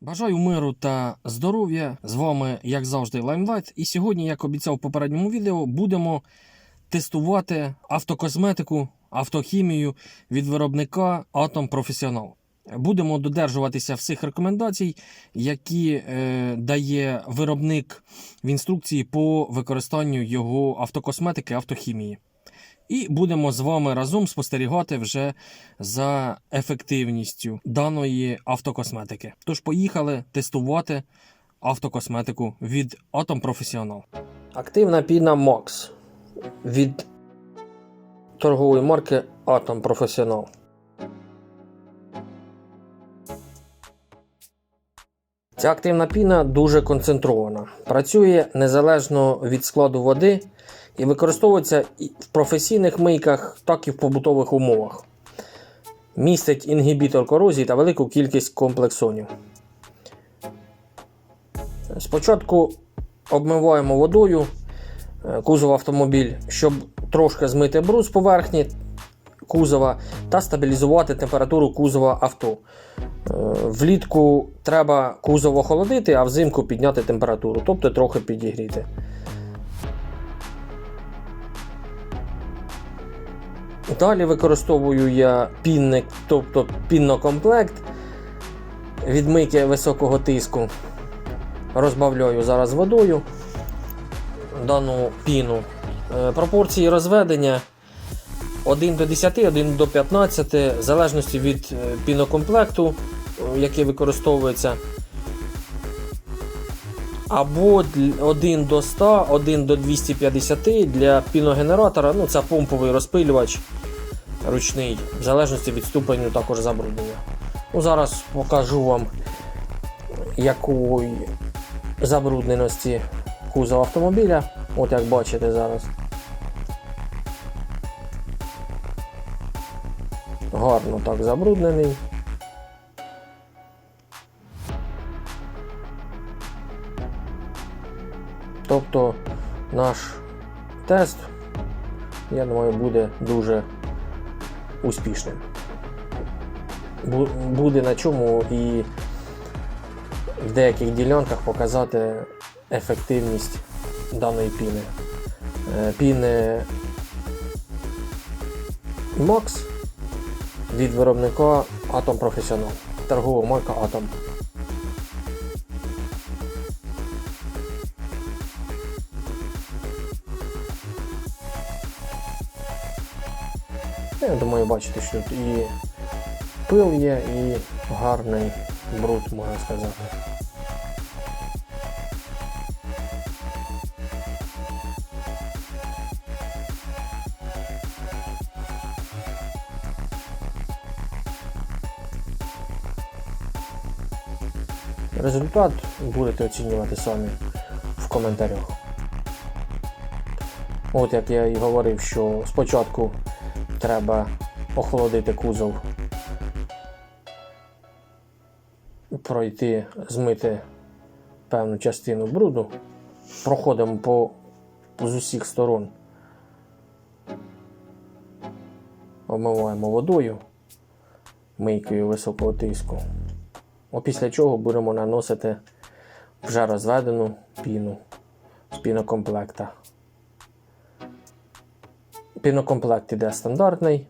Бажаю миру та здоров'я. З вами, як завжди, Limelight. І сьогодні, як обіцяв в попередньому відео, будемо тестувати автокосметику, автохімію від виробника Atom Professional. Будемо додержуватися всіх рекомендацій, які е, дає виробник в інструкції по використанню його автокосметики, автохімії. І будемо з вами разом спостерігати вже за ефективністю даної автокосметики. Тож поїхали тестувати автокосметику від Atom Professional. Активна піна Max від торгової марки Atom Professional. Ця активна піна дуже концентрована. Працює незалежно від складу води і використовується і в професійних мийках, так і в побутових умовах. Містить інгібітор корозії та велику кількість комплексонів. Спочатку обмиваємо водою е, кузов автомобіль, щоб трошки змити бруд з поверхні кузова та стабілізувати температуру кузова авто. Е, Влітку треба кузов охолодити, а взимку підняти температуру, тобто трохи підігріти. Далі використовую я пінник, тобто піннокомплект від високого тиску. Розбавляю зараз водою дану піну. Е, Пропорції розведення 1 до 10, 1 до 15, в залежності від е, пінокомплекту, е, який використовується. Або 1 до 100, 1 до 250 для піногенератора. Ну, це помповий розпилювач ручний, в залежності від ступеню також забруднення. Ну, Зараз покажу вам, якої забрудненості кузов автомобіля. От як бачите зараз. Гарно так забруднений. Тобто наш тест, я думаю, буде дуже успішним. Буде на чому і в деяких ділянках показати ефективність даної піни. Е, Піни Макс від виробника Atom Professional. Торгова марка Atom. Я думаю, бачите, що тут і пил є, і гарний бруд, можна сказати. Результат будете оцінювати самі в коментарях. От як я і говорив, що спочатку треба охолодити кузов, пройти, змити певну частину бруду. Проходимо по з усіх сторон. Обмиваємо водою, мийкою високого тиску. А після чого будемо наносити вже розведену піну з пінокомплекта. Пінокомплект іде стандартний.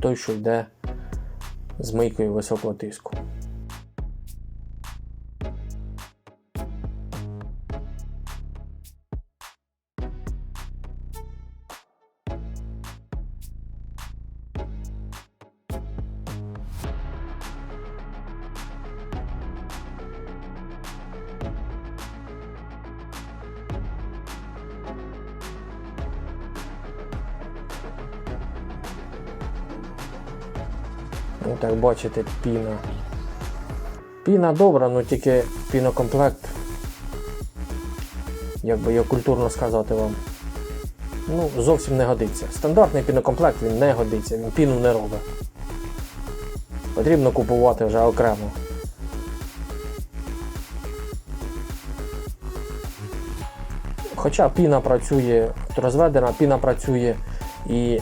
Той, що йде з мийкою високого тиску. Ну, так бачите, піна. Піна добра, але тільки пінокомплект. Як би я культурно сказати вам. Ну, зовсім не годиться. Стандартний пінокомплект він не годиться, він піну не робить. Потрібно купувати вже окремо. Хоча піна працює, розведена, піна працює і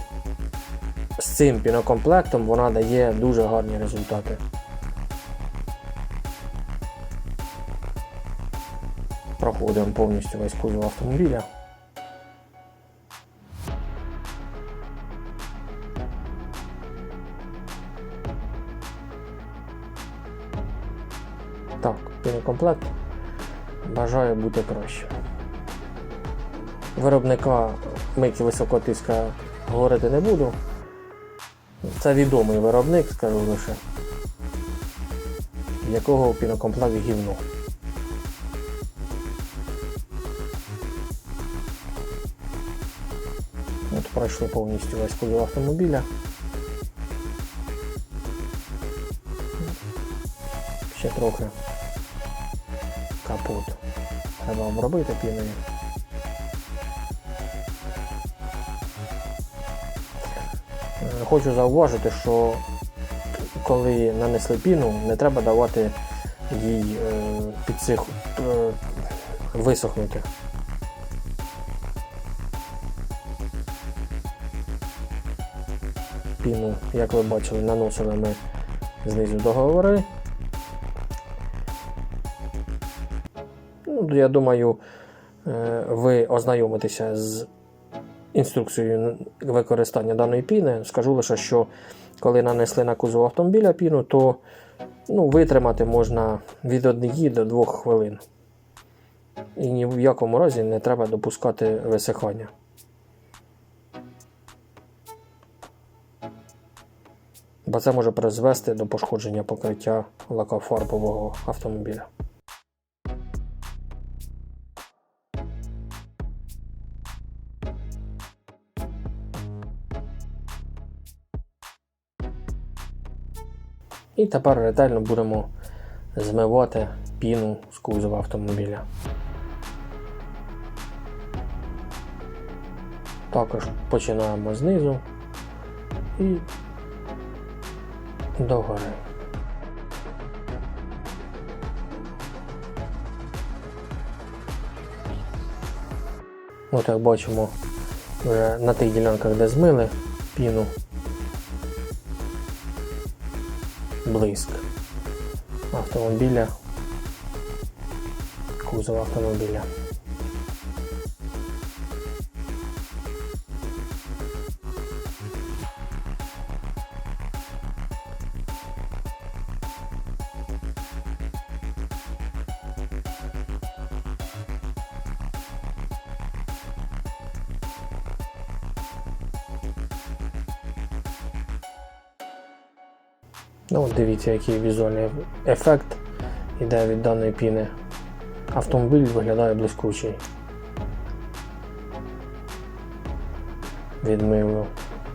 з цим пінокомплектом вона дає дуже гарні результати. Проходимо повністю весь кузов автомобіля. Так, пінокомплект бажаю бути краще. Виробника мийки високого тиска говорити не буду. Це відомий виробник, скажу лише, якого пінокомплект гівно. От пройшли повністю весь кузов автомобіля. Ще трохи капот. Треба обробити піною. Хочу зауважити, що коли нанесли піну, не треба давати їй е, підсих е, висохнути. Піну, як ви бачили, наносили ми знизу договори. Ну, я думаю, е, ви ознайомитеся з інструкцією використання даної піни. Скажу лише, що коли нанесли на кузов автомобіля піну, то ну, витримати можна від 1 до 2 хвилин. І ні в якому разі не треба допускати висихання. Бо це може призвести до пошкодження покриття лакофарбового автомобіля. І тепер ретельно будемо змивати піну з кузова автомобіля. Також починаємо знизу і догори. От як бачимо, вже на тих ділянках, де змили піну, блиск автомобіля, кузов автомобіля. Ну, дивіться, який візуальний ефект іде від даної піни. Автомобіль виглядає блискучий. Відмив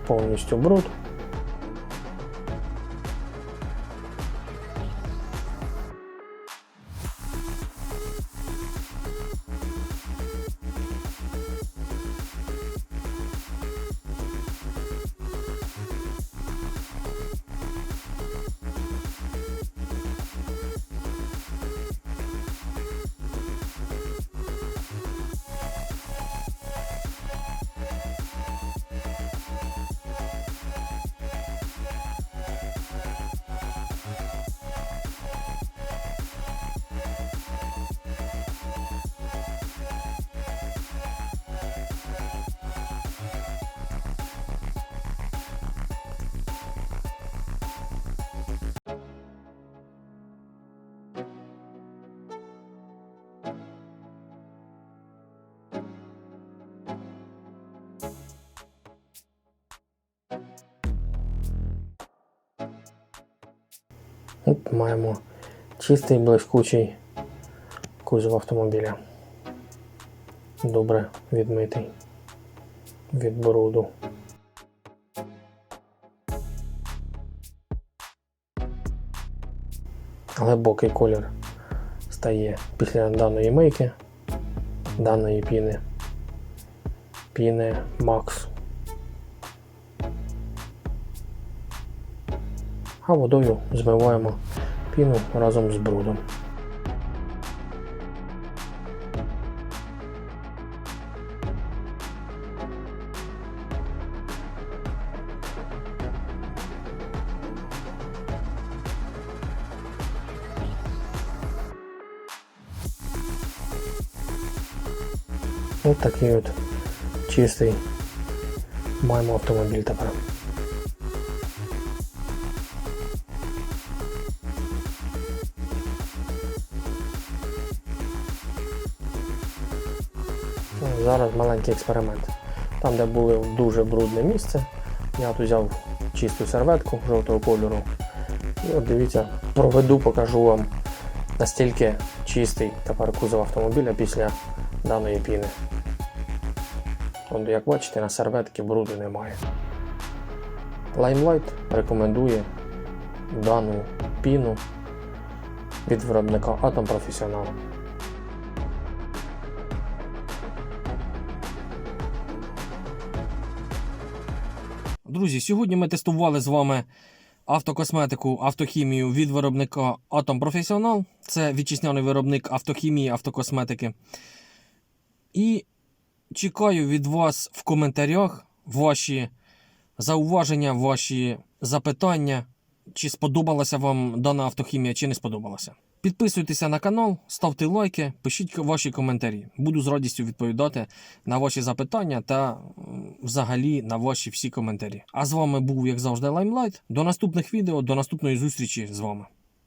повністю бруд. От маємо чистий блискучий кузов автомобіля. Добре відмитий від бруду. Глибокий колір стає після даної мийки, даної піни. Піни Max. а водою змиваємо піну разом з брудом. Ось такий от чистий маємо автомобіль тепер. Зараз маленький експеримент. Там, де було дуже брудне місце, я тут взяв чисту серветку жовтого кольору. І от дивіться, проведу, покажу вам настільки чистий тепер кузов автомобіля після даної піни. От, як бачите, на серветці бруду немає. Limelight рекомендує дану піну від виробника Atom Professional. Друзі, сьогодні ми тестували з вами автокосметику, автохімію від виробника Atom Professional. Це вітчизняний виробник автохімії, автокосметики. І чекаю від вас в коментарях ваші зауваження, ваші запитання, чи сподобалася вам дана автохімія, чи не сподобалася. Підписуйтеся на канал, ставте лайки, пишіть ваші коментарі. Буду з радістю відповідати на ваші запитання та взагалі на ваші всі коментарі. А з вами був, як завжди, Лаймлайт. До наступних відео, до наступної зустрічі з вами.